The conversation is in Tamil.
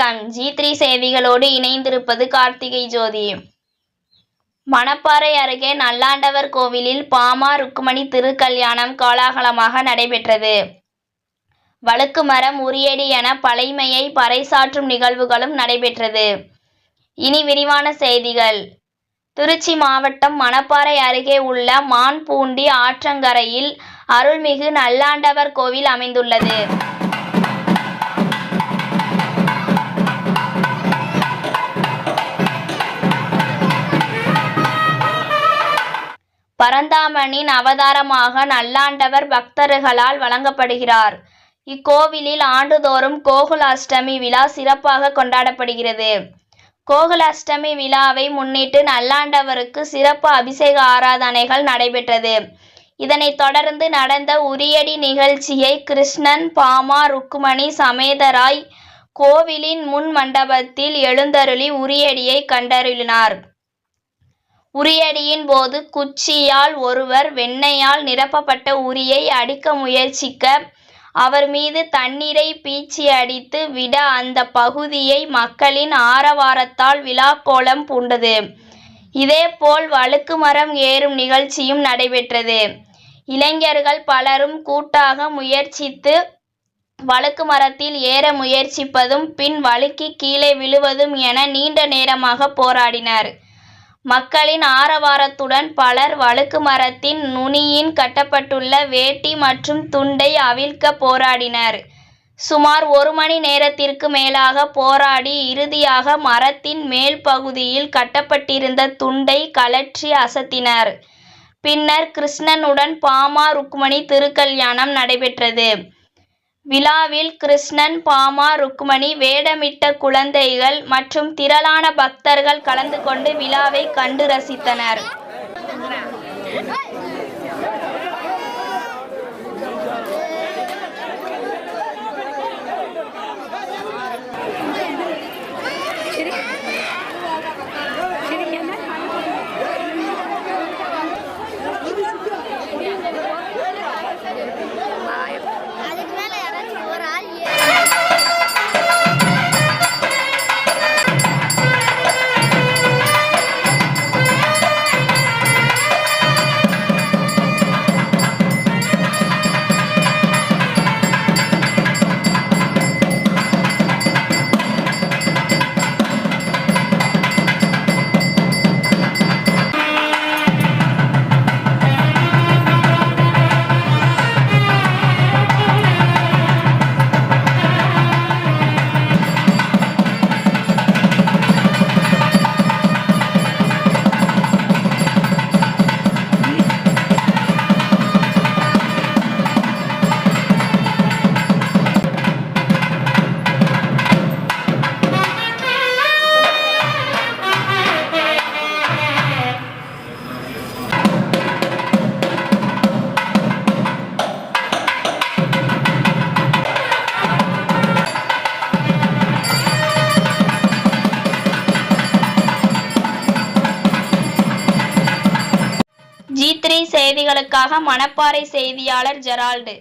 வணக்கம் ஜி த்ரீ செய்திகளோடு இணைந்திருப்பது கார்த்திகை ஜோதி. மணப்பாறை அருகே நல்லாண்டவர் கோவிலில் பாமா ருக்குமணி திருக்கல்யாணம் கோலாகலமாக நடைபெற்றது. வழுக்கு மரம் உரியடி என பழைமையை பறைசாற்றும் நிகழ்வுகளும் நடைபெற்றது. இனி விரிவான செய்திகள். திருச்சி மாவட்டம் மணப்பாறை அருகே உள்ள மான்பூண்டி ஆற்றங்கரையில் அருள்மிகு நல்லாண்டவர் கோவில் அமைந்துள்ளது. பரந்தாமனின் அவதாரமாக நல்லாண்டவர் பக்தர்களால் வழங்கப்படுகிறார். இக்கோவிலில் ஆண்டுதோறும் கோகுலாஷ்டமி விழா சிறப்பாக கொண்டாடப்படுகிறது. கோகுலாஷ்டமி விழாவை முன்னிட்டு நல்லாண்டவருக்கு சிறப்பு அபிஷேக ஆராதனைகள் நடைபெற்றது. இதனைத் தொடர்ந்து நடந்த உரியடி நிகழ்ச்சியை கிருஷ்ணன் பாமா ருக்குமணி சமேதராய் கோவிலின் முன் மண்டபத்தில் எழுந்தருளி உரியடியை கண்டருளினார் உரியடியின் போது குச்சியால் ஒருவர் வெண்ணெயால் நிரப்பப்பட்ட உரியை அடிக்க முயற்சிக்க அவர் மீது தண்ணீரை பீச்சி அடித்து விட அந்த பகுதியை மக்களின் ஆரவாரத்தால் விழாக்கோலம் பூண்டது. இதேபோல் வழுக்கு மரம் ஏறும் நிகழ்ச்சியும் நடைபெற்றது. இளைஞர்கள் பலரும் கூட்டாக முயற்சித்து வழுக்கு மரத்தில் ஏற முயற்சிப்பதும் பின் வழுக்கி கீழே விழுவதும் என நீண்ட நேரமாக போராடினர். மக்களின் ஆரவாரத்துடன் பலர் வழுக்கு மரத்தின் நுனியின் கட்டப்பட்டுள்ள வேட்டி மற்றும் துண்டை அவிழ்க்க போராடினர். சுமார் ஒரு மணி நேரத்திற்கு மேலாக போராடி இறுதியாக மரத்தின் மேல் பகுதியில் கட்டப்பட்டிருந்த துண்டை கழற்றி அசத்தினர். பின்னர் கிருஷ்ணனுடன் பாமா ருக்மணி திருக்கல்யாணம் நடைபெற்றது. விழாவில் கிருஷ்ணன் பாமா ருக்மணி வேடமிட்ட குழந்தைகள் மற்றும் திரளான பக்தர்கள் கலந்து கொண்டு விழாவை கண்டு ரசித்தனர். ஜி த்ரீ செய்திகளுக்காக மணப்பாறை செய்தியாளர் ஜெரால்டு.